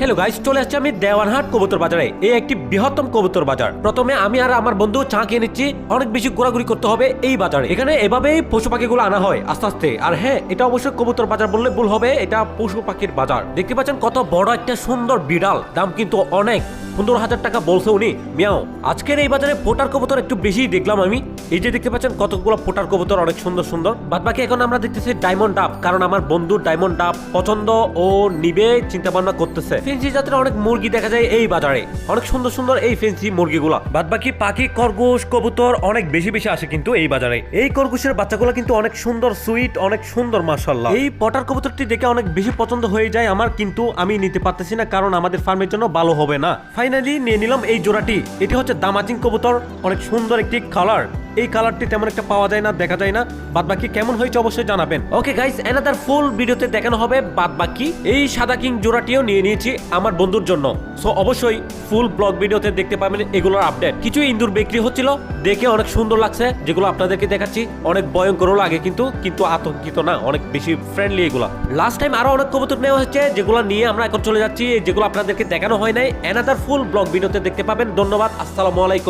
Hello guys চলে আসছি আমি দেওয়ানহাট কবুতর বাজারে। এই একটি বৃহত্তম কবুতর বাজার। প্রথমে আমি আর আমার বন্ধু চা খেয়ে নিচ্ছি। অনেক বেশি ঘোরাঘুরি করতে হবে এই বাজারে। এখানে এভাবেই পশু পাখিগুলো আনা হয় আস্তে আস্তে। আর হ্যাঁ এটা অবশ্যই কবুতর বাজার বললে ভুল হবে। এটা পশু পাখির বাজার। দেখতে পাচ্ছেন কত বড় একটা সুন্দর বিড়াল। দাম কিন্তু অনেক। পনেরো হাজার টাকা বলছে উনি। মিয়াও, আজকের এই বাজারে পোটার কবুতর একটু বেশি দেখলাম আমি। এই যে দেখতে পাচ্ছেন, কতগুলো পোটার কবুতর, অনেক সুন্দর সুন্দর। বাদ বাকি এখন আমরা দেখতেছি ডায়মন্ড ডাব, কারণ আমার বন্ধু ডায়মন্ড ডাব পছন্দ ও নিবে চিন্তা ভাবনা করতেছে। ফেন্সি জাতের অনেক মুরগি দেখা যায় এই বাজারে। অনেক সুন্দর সুন্দর এই ফেন্সি মুরগিগুলা। বাদ বাকি পাখি, খরগোশ, কবুতর অনেক বেশি বেশি আসে কিন্তু এই বাজারে। এই খরগোশের বাচ্চাগুলো কিন্তু অনেক সুন্দর, সুইট, অনেক সুন্দর মার্শাল্লাহ এই পটার কবুতরটি দেখে অনেক বেশি পছন্দ হয়ে যায় আমার, কিন্তু আমি নিতে পারতেছি না, কারণ আমাদের ফার্মের জন্য ভালো হবে না। ফাইনালি নিয়ে নিলাম এই জোড়াটি। এটি হচ্ছে দামাচিং কবুতর অনেক সুন্দর একটি কালার এই কালারটি তেমন একটা পাওয়া যায় না দেখা যায় না। বাদ বাকি কেমন হয়েছে অবশ্যই জানাবেন। ওকে গাইস এনাদার ফুল ভিডিওতে দেখানো হবে বাদ বাকি এই সাদা কিং জোড়াটিও নিয়ে নিয়েছি আমার বন্ধুর জন্য। সো অবশ্যই ফুল ব্লগ ভিডিওতে দেখতে পাবেন এগুলোর আপডেট কিছু ইন্দুর বিক্রি হচ্ছিল দেখে অনেক সুন্দর লাগছে যেগুলো আপনাদেরকে দেখাচ্ছি। অনেক ভয়ঙ্করও লাগে কিন্তু কিন্তু আতঙ্কিত না অনেক বেশি ফ্রেন্ডলি এগুলো। লাস্ট টাইম আরও অনেক কবুতর নেওয়া হচ্ছে যেগুলো নিয়ে আমরা এখন চলে যাচ্ছি যেগুলো আপনাদেরকে দেখানো হয় নাই। এনাদার ফুল ব্লগ ভিডিওতে দেখতে পাবেন। ধন্যবাদ আসসালামু আলাইকুম।